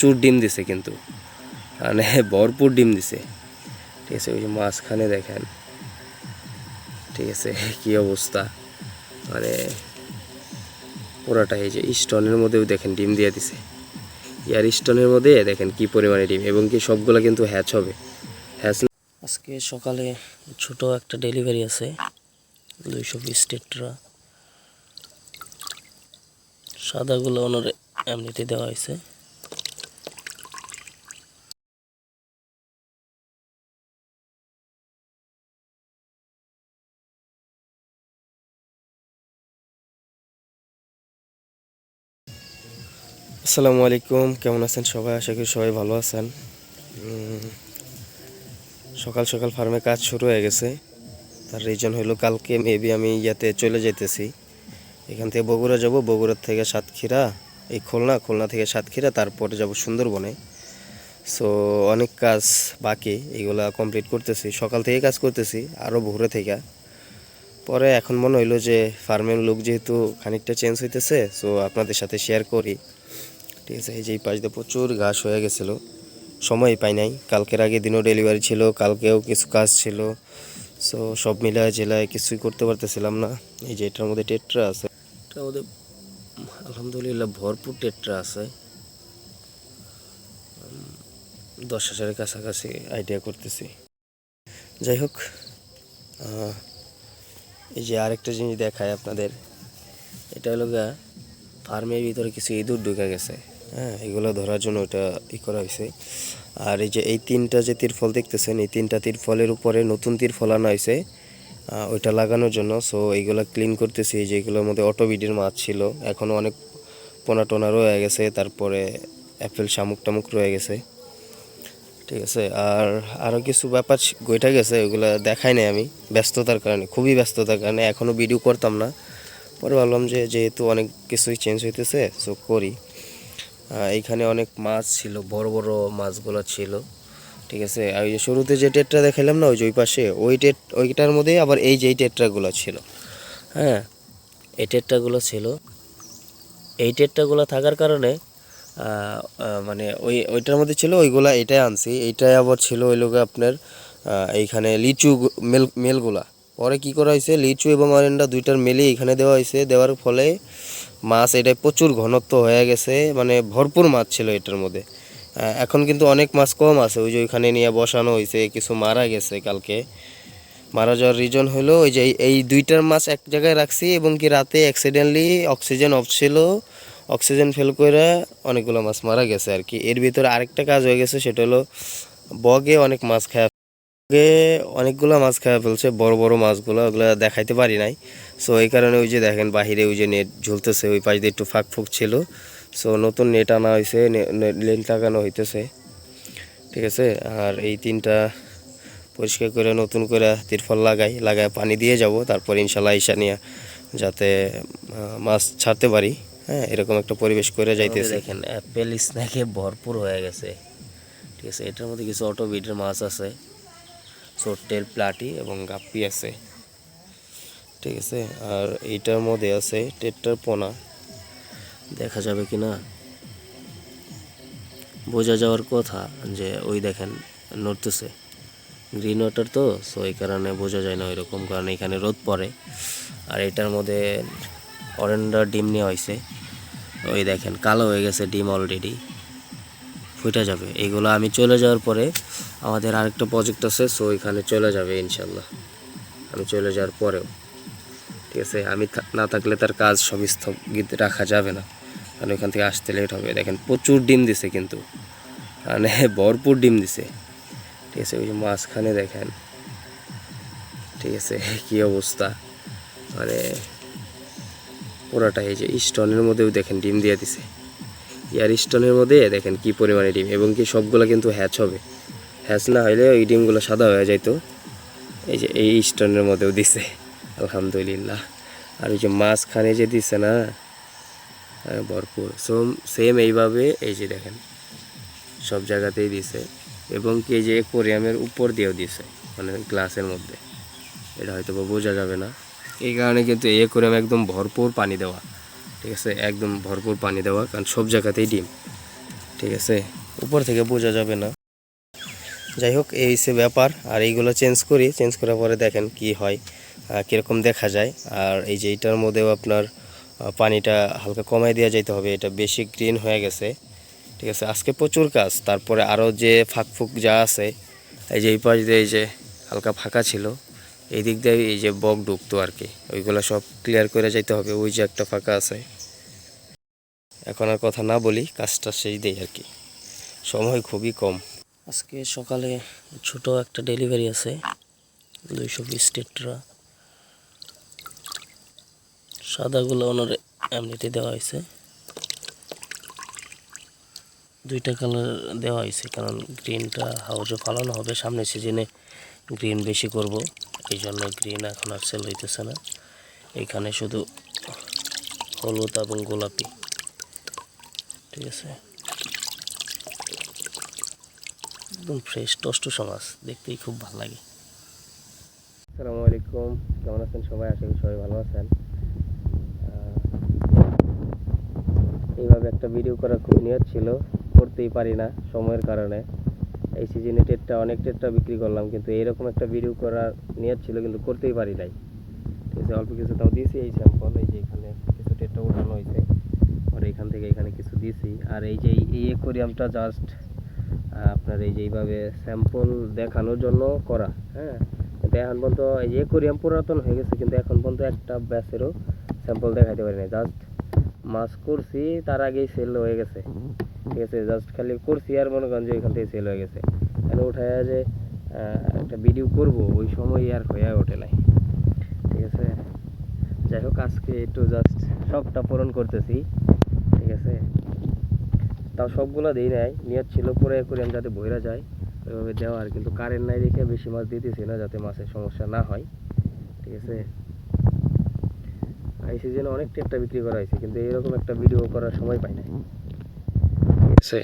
প্রচুর ডিম দিছে কিন্তু। মানে ভরপুর ডিম দিছে। ঠিক আছে, ওই মাঝখানে দেখেন। ঠিক আছে, কি অবস্থা। মানে পুরাটা এই যে স্টোনের মধ্যেও দেখেন ডিম দিয়ে দিছে। ইয়ার স্টোনের মধ্যে দেখেন কি পরিমাণে ডিম, এবং কি সবগুলো কিন্তু হ্যাচ হবে। হ্যাচ আজকে সকালে ছোট একটা ডেলিভারি আছে, দুইশো বিশ টেট্রা। সাদাগুলো ওনার এমনিতে দেওয়া হয়েছে। আসসালামু আলাইকুম, কেমন আছেন সবাই? আশা করি সবাই ভালো আছেন। সকাল সকাল ফার্মে কাজ শুরু হয়ে গেছে। তার রিজন হলো কালকে মেবি আমি ইয়াতে চলে যেতেছি এখান থেকে বগুড়া যাব বগুড়ার থেকে সাতক্ষীরা, এই খুলনা খুলনা থেকে সাতক্ষীরা, তারপরে যাব সুন্দরবনে। সো অনেক কাজ বাকি, এগুলা কমপ্লিট করতেছি। সকাল থেকে কাজ করতেছি আরও ভোরে থেকে। পরে এখন মনে হইল যে ফার্মের লোক যেহেতু খানিকটা চেঞ্জ হইতেছে সো আপনাদের সাথে শেয়ার করি। ঠিক আছে এই যে এই পাশ দিয়ে প্রচুর ঘাস হয়ে গেছিল। সময় পাই নাই। কালকের আগে দিনও ডেলিভারি ছিল, কালকেও কিছু কাজ ছিল। সো সব মিলায় জেলায় কিছুই করতে পারতেছিলাম না। এই যে এটার মধ্যে টেট্রা আছে। এটার মধ্যে আলহামদুলিল্লাহ ভরপুর টেট্রা আছে। দশ হাজারের কাছাকাছি আইডিয়া করতেছি। যাই হোক এই যে আরেকটা জিনিস দেখায় আপনাদের। এটা হলো গা ফার্মের ভিতরে কিছু ইঁদুর ঢুকে গেছে। হ্যাঁ এগুলো ধরার জন্য ওটা ই করা হয়েছে আর এই যে এই তিনটা যে তিরফল দেখতেছেন, এই তিনটা তিরফলের উপরে নতুন তিরফল আনা হয়েছে ওইটা লাগানোর জন্য। সো এইগুলো ক্লিন করতেছি যে এগুলোর মধ্যে অটোবিডির মাছ ছিল এখনও অনেক পোনা টোনা রয়ে গেছে, তারপরে অ্যাপেল শামুক টামুক রয়ে গেছে। ঠিক আছে? আর আরও কিছু ব্যাপার গইটা গেছে, ওগুলো দেখাই নাই আমি। ব্যস্ততার কারণে, খুবই ব্যস্ততার কারণে এখনও ভিডিও করতাম না। পরে ভাবলাম যে যেহেতু অনেক কিছুই চেঞ্জ হইতেছে সো করি। এইখানে অনেক মাছ ছিল, বড় বড় মাছগুলো ছিল, ঠিক আছে? আর ওই যে শুরুতে যে টেট্রা দেখাইলাম না, ওই যে ওই পাশে, ওই টেট, ওইটার মধ্যেই আবার এই যে এই টেট্রাগুলো ছিল হ্যাঁ? এই টেট্রাগুলো ছিল। এই টেট্রাগুলো থাকার কারণে মানে ওই, ওইটার মধ্যে ছিল, ওইগুলা এটাই আনছি। এইটাই আবার ছিল ওই লোকে আপনার এইখানে লিচু মেল, মেলগুলা। পরে কি করা হয়েছে? লিচু এবং অরেন্ডা দুইটার মেলে এখানে দেওয়া হয়েছে। দেওয়ার ফলে মাছ এটা প্রচুর ঘনত্ব হয়ে গেছে মানে ভরপুর মাছ ছিল এটার মধ্যে। এখন কিন্তু অনেক মাছ কম আছে। ওই যে ওইখানে নিয়ে বসানো হয়েছে, কিছু মারা গেছে কালকে। মারা যাওয়ার রিজন হলো ওই যে এই- দুইটার মাছ এক জায়গায় রাখছি এবং কি রাতে অ্যাক্সিডেন্টলি অক্সিজেন অফ ছিল। অক্সিজেন ফেল করে অনেকগুলো মাছ মারা গেছে আর কি। এর ভিতরে আরেকটা কাজ হয়ে গেছে, সেটা হলো বগে অনেক মাছ খায় বগে অনেকগুলো মাছ খাওয়া ফেলছে বড় বড় মাছগুলো ওগুলো দেখাইতে পারি নাই। সো এই কারণে ওই যে দেখেন বাহিরে ওই যে নেট ঝুলতেছে ওই পাশ দিয়ে একটু ফাঁক ফুক ছিল। সো নতুন নেট আনা হয়েছে নেট লাগানো হইতেছে। ঠিক আছে? আর এই তিনটা পরিষ্কার করে নতুন করে তিরফল লাগাই লাগায় পানি দিয়ে যাব তারপর ইনশাল্লাহ ঈশা নিয়ে যাতে মাছ ছাড়তে পারি। হ্যাঁ এরকম একটা পরিবেশ করে যাইতেছে। দেখেন অ্যাপেল স্ন্যাকে ভরপুর হয়ে গেছে। ঠিক আছে? এটার মধ্যে কিছু অটো বিটের মাছ আছে। সোট্টেল প্লাটি এবং গাপ্পি আছে। ঠিক আছে? আর এইটার মধ্যে আছে টেট্টার পোনা। দেখা যাবে কি না বোঝা যাওয়ার কথা যে ওই দেখেন, নড়তেছে। গ্রিন ওয়াটার তো সো এই কারণে বোঝা যায় না ওই রকম কারণ এখানে রোদ পড়ে। আর এটার মধ্যে অরেন্ডার ডিম নেওয়া হয়েছে। ওই দেখেন, কালো হয়ে গেছে ডিম অলরেডি ফুটে যাবে। এইগুলো আমি চলে যাওয়ার পরে আমাদের আরেকটা প্রজেক্ট আছে সো এখানে চলে যাবে ইনশাল্লাহ আমি চলে যাওয়ার পরেও। ঠিক আছে, আমি না থাকলে তার কাজ সব স্থগিত রাখা যাবে না। কারণ ওইখান থেকে আসতে লেট হবে। দেখেন, প্রচুর ডিম দিছে কিন্তু। মানে ভরপুর ডিম দিছে। ঠিক আছে, ওই যে মাঝখানে দেখেন। ঠিক আছে, কি অবস্থা। মানে পুরাটা এই যে স্টোনের মধ্যেও দেখেন ডিম দিয়ে দিছে। ইয়ার স্টোনের মধ্যে দেখেন কি পরিমাণে ডিম এবং কি সবগুলো কিন্তু হ্যাচ হবে। হ্যাচ না হইলে ওই ডিমগুলো সাদা হয়ে যাইতো। এই যে এই স্টোনের মধ্যেও দিছে আলহামদুলিল্লাহ। আর ওই যে মাঝখানে যে দিছে না হ্যাঁ, ভরপুর। সোম সেম এইভাবে এই যে দেখেন সব জায়গাতেই দিছে। এবং কি যে কোরিয়ামের উপর দিয়েও দিছে মানে গ্লাসের মধ্যে। এটা হয়তো বা বোঝা যাবে না। এই কারণে কিন্তু এ কোরিয়াম একদম ভরপুর পানি দেওয়া। ঠিক আছে? একদম ভরপুর পানি দেওয়া কারণ সব জায়গাতেই ডিম। ঠিক আছে? উপর থেকে বোঝা যাবে না। যাই হোক, এই সে ব্যাপার। আর এইগুলো চেঞ্জ করি চেঞ্জ করার পরে দেখেন কি হয় কীরকম দেখা যায়। আর এই যে এইটার মধ্যেও আপনার পানিটা হালকা কমাই দেওয়া যাইতে হবে, এটা বেশি গ্রিন হয়ে গেছে। ঠিক আছে, আজকে প্রচুর কাজ তারপরে আরও যে ফাঁক ফুক যা আছে, এই যে এই পাশ দিয়ে এই যে হালকা ফাঁকা ছিল, এই দিক দিয়ে এই যে বক ঢুকতো আর কি। ওইগুলো সব ক্লিয়ার করে যাইতে হবে, ওই যে একটা ফাঁকা আছে। এখন আর কথা না বলি, কাজটা সেই দেই আর কি। সময় খুবই কম। আজকে সকালে ছোট একটা ডেলিভারি আছে, দুইশো বিশ টেট্রা। সাদাগুলো ওনার এমনিতে দেওয়া হয়েছে। দুইটা কালার দেওয়া হয়েছে, কারণ গ্রিনটা হাউজে ফালানো হবে, সামনের সিজনে গ্রিন বেশি করব, এই জন্য গ্রিন এখন আর সেল হইতেছে না। এখানে শুধু হলুদ এবং গোলাপি, ঠিক আছে? একদম ফ্রেশ টষ্ট সমাজ। দেখতেই খুব ভালো লাগে। আসসালামু আলাইকুম। কেমন আছেন সবাই? আশা করি সবাই ভালো আছেন। এইভাবে একটা ভিডিও করার খুব নিয়ত ছিল। করতেই পারি না সময়ের কারণে। এই সিজনে টেটটা অনেক টেটটা বিক্রি করলাম, কিন্তু এইরকম একটা ভিডিও করার নিয়ত ছিল, কিন্তু করতেই পারি নাই। ঠিক আছে, অল্প কিছু তাও দিয়েছি এই স্যাম্পল এই যে এখানে কিছু টেটটা উঠানো হয়েছে। আর এখান থেকে এখানে কিছু দিয়েছি। আর এই যে এই অ্যাকোরিয়ামটা জাস্ট আপনার এই যে এইভাবে স্যাম্পল দেখানোর জন্য করা হ্যাঁ? কিন্তু এখন পর্যন্ত এই যে অ্যাকোরিয়াম পুরাতন হয়ে গেছে, কিন্তু এখন পর্যন্ত একটা ব্যাসেরও স্যাম্পল দেখাতে পারি না জাস্ট মাছ করছি, তার আগেই সেল হয়ে গেছে। ঠিক আছে জাস্ট খালি করছি আর মনে করেন যে এখান থেকে সেল হয়ে গেছে। এখানে উঠায় যে একটা ভিডিও করব, ওই সময় আর হয়ে ওঠে নাই। ঠিক আছে? যাই হোক, আজকে একটু জাস্ট সবটা পূরণ করতেছি। ঠিক আছে? তাও সবগুলো দিই নাই। নিয়ত ছিল পরে করে আমি যাতে বইরা যায় ওইভাবে দেওয়ার কিন্তু কারেন্ট নাই রেখে বেশি মাছ দিতেছি না যাতে মাছের সমস্যা না হয়। ঠিক আছে? এই সিজনে অনেক টেপটা বিক্রি করা হয়েছে, কিন্তু এরকম একটা ভিডিও করার সময় পাই না ঠিক আছে